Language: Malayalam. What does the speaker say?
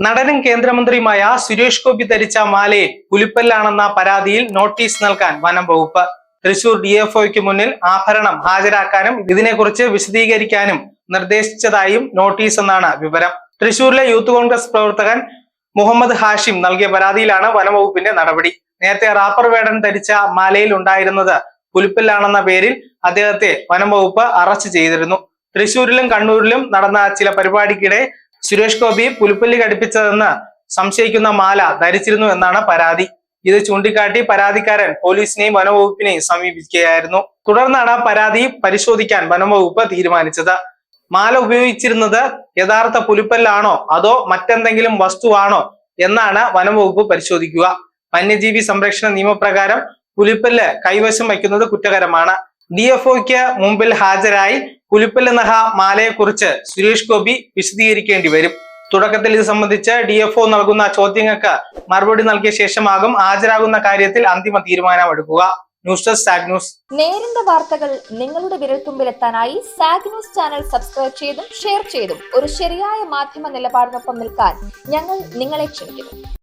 നടനും കേന്ദ്രമന്ത്രിയുമായ സുരേഷ് ഗോപി ധരിച്ച മാലയിൽ പുലിപ്പല്ലാണെന്ന പരാതിയിൽ നോട്ടീസ് നൽകാൻ വനം വകുപ്പ്. തൃശൂർ ഡിഎഫ്ഒയ്ക്ക് മുന്നിൽ ആഭരണം ഹാജരാക്കാനും ഇതിനെക്കുറിച്ച് വിശദീകരിക്കാനും നിർദ്ദേശിച്ചതായും നോട്ടീസ് എന്നാണ് വിവരം. തൃശൂരിലെ യൂത്ത് കോൺഗ്രസ് പ്രവർത്തകൻ മുഹമ്മദ് ഹാഷിം നൽകിയ പരാതിയിലാണ് വനംവകുപ്പിന്റെ നടപടി. നേരത്തെ റാപ്പർ വേടൻ ധരിച്ച മാലയിൽ ഉണ്ടായിരുന്നത് പുലിപ്പല്ലാണെന്ന പേരിൽ അദ്ദേഹത്തെ വനംവകുപ്പ് അറസ്റ്റ് ചെയ്തിരുന്നു. തൃശൂരിലും കണ്ണൂരിലും നടന്ന ചില പരിപാടിക്കിടെ സുരേഷ് ഗോപി പുലിപ്പല്ലി ഘടിപ്പിച്ചതെന്ന് സംശയിക്കുന്ന മാല ധരിച്ചിരുന്നു എന്നാണ് പരാതി. ഇത് ചൂണ്ടിക്കാട്ടി പരാതിക്കാരൻ പോലീസിനെയും വനംവകുപ്പിനെയും സമീപിക്കുകയായിരുന്നു. തുടർന്നാണ് പരാതി പരിശോധിക്കാൻ വനംവകുപ്പ് തീരുമാനിച്ചത്. മാല ഉപയോഗിച്ചിരുന്നത് യഥാർത്ഥ പുലിപ്പല്ലാണോ അതോ മറ്റെന്തെങ്കിലും വസ്തുവാണോ എന്നാണ് വനംവകുപ്പ് പരിശോധിക്കുക. വന്യജീവി സംരക്ഷണ നിയമപ്രകാരം പുലിപ്പല്ല് കൈവശം വയ്ക്കുന്നത് കുറ്റകരമാണ്. ഡിഎഫ്ഒക്ക് മുമ്പിൽ ഹാജരായി പുലിപ്പൽ നഹ മാലയെക്കുറിച്ച് സുരേഷ് ഗോപി വിശദീകരിക്കേണ്ടി വരും. തുടക്കത്തിൽ ഇത് സംബന്ധിച്ച് ഡിഎഫ്ഒ നൽകുന്ന ചോദ്യങ്ങൾക്ക് മറുപടി നൽകിയ ശേഷമാകും ഹാജരാകുന്ന കാര്യത്തിൽ അന്തിമ തീരുമാനമെടുക്കുക. ന്യൂസ് ഡെസ്ക് സാഗ് ന്യൂസ്. നേരിന്റെ വാർത്തകൾ നിങ്ങളുടെ വിരൽത്തുമ്പിലെത്താനായി സാഗ് ന്യൂസ് ചാനൽ സബ്സ്ക്രൈബ് ചെയ്തും ഷെയർ ചെയ്തും ഒരു ശരിയായ മാധ്യമ നിലപാടിനൊപ്പം നിൽക്കാൻ ഞങ്ങൾ നിങ്ങളെ ക്ഷണിക്കുന്നു.